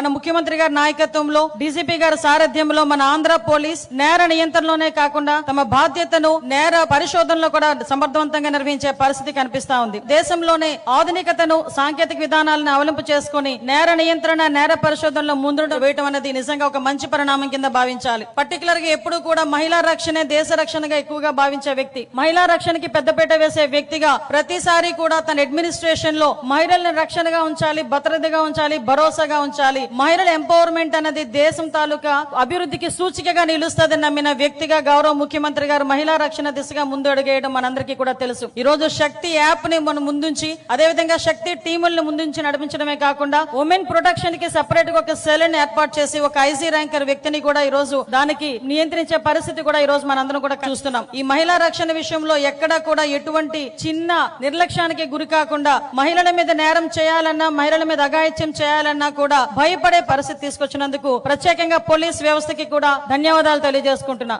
మన ముఖ్యమంత్రి గారి నాయకత్వంలో డీజీపీ గారి సారథ్యంలో మన ఆంధ్ర పోలీస్ నేర నియంత్రణలోనే కాకుండా తమ బాధ్యతను నేర పరిశోధనలో కూడా సమర్థవంతంగా నిర్వహించే పరిస్థితి కనిపిస్తా ఉంది. దేశంలోనే ఆధునికతను సాంకేతిక విధానాలను అవలంబు చేసుకుని నేర నియంత్రణ నేర పరిశోధనలో ముందు వేయటం అనేది నిజంగా ఒక మంచి పరిణామం కింద భావించాలి. పర్టికులర్గా ఎప్పుడు కూడా మహిళా రక్షణే దేశ రక్షణగా ఎక్కువగా భావించే వ్యక్తి. మహిళా రక్షణకి పెద్దపీట వేసే వ్యక్తిగా ప్రతిసారి కూడా తన అడ్మినిస్ట్రేషన్లో మహిళల్ని రక్షణగా ఉంచాలి భద్రతగా ఉంచాలి భరోసాగా ఉంచాలి మహిళల ఎంపవర్మెంట్ అనేది దేశం తాలూకా అభివృద్ధికి సూచికగా నిలుస్తుందని నమ్మిన వ్యక్తిగా గౌరవ ముఖ్యమంత్రి గారు మహిళా రక్షణ దిశగా ముందు అడుగేయడం మనందరికీ కూడా తెలుసు. ఈ రోజు శక్తి యాప్ని మనం ముందుంచి అదేవిధంగా శక్తి టీములను ముందుంచి నడిపించడమే కాకుండా ఉమెన్ ప్రొటెక్షన్కి సెపరేట్గా ఒక సెల్ని ఏర్పాటు చేసి ఒక ఐజీ ర్యాంకర్ వ్యక్తిని కూడా ఈ రోజు దానికి నియంత్రించే పరిస్థితి కూడా ఈ రోజు మనందరం కూడా చూస్తున్నాం. ఈ మహిళా రక్షణ విషయంలో ఎక్కడా కూడా ఎటువంటి చిన్న నిర్లక్ష్యానికి గురి కాకుండా మహిళల మీద నేరం చేయాలన్నా మహిళల మీద అఘాయిత్యం చేయాలన్నా కూడా భయపడే పరిస్థితి తీసుకొచ్చినందుకు ప్రత్యేకంగా పోలీస్ వ్యవస్థకి కూడా ధన్యవాదాలు తెలియజేసుకుంటున్నా.